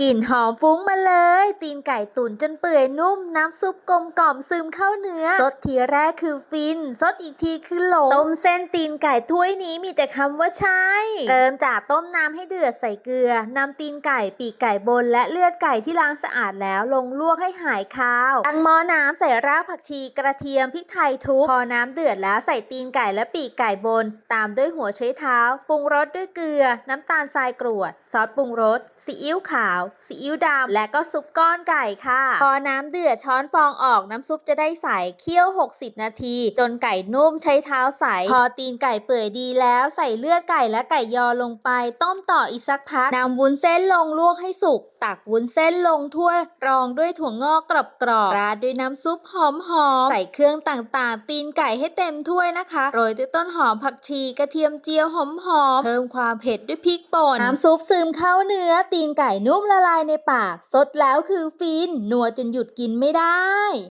กลิ่นหอมฟุ้งมาเลย ตีนไก่ตุ๋นจนเปื่อยนุ่ม น้ำซุปกลมกล่อมซึมเข้าเนื้อสดทีแรกคือฟินสดอีกทีคือหลงต้มเส้นตีนไก่ถ้วยนี้มีแต่คำว่าใช่เริ่มจากต้มน้ำให้เดือดใส่เกลือนำตีนไก่ปีกไก่บน และเลือดไก่ที่ล้างสะอาดแล้วลงลวกให้หายคาวตั้งหม้อน้ำใส่รากผักชีกระเทียมพริกไทยทุบพอน้ำเดือดแล้วใส่ตีนไก่และปีกไก่บน ตามด้วยหัวไชเท้าปรุงรสด้วยเกลือ น้ำตาลทรายกรวด ซอสปรุงรสซีอิ๊วขาวซีอิ๊วดำและก็ซุปก้อนไก่ค่ะ พอน้ำเดือดช้อนฟองออกน้ำซุปจะได้ใสเคี่ยว 60 นาที จนไก่นุ่มใช้เท้าใส พอตีนไก่เปื่อยดีแล้วใส่เลือดไก่และไก่ยอลงไป ต้มต่ออีกสักพักนำวุ้นเส้นลงลวกให้สุก ตักวุ้นเส้นลงถ้วยรองด้วยถั่วงอกกรอบกรอบๆราดด้วยน้ำซุปหอมหอมๆใส่เครื่องต่างๆ ตีนไก่ให้เต็มถ้วยนะคะโรยด้วยต้นหอมผักชีกระเทียมเจียวหอมหอมๆเพิ่มความเผ็ดด้วยพริกป่นน้ำซุปซึมเข้าเนื้อตีนไก่นุ่มละลายในปาก สดแล้วคือฟินนัวจนหยุดกินไม่ได้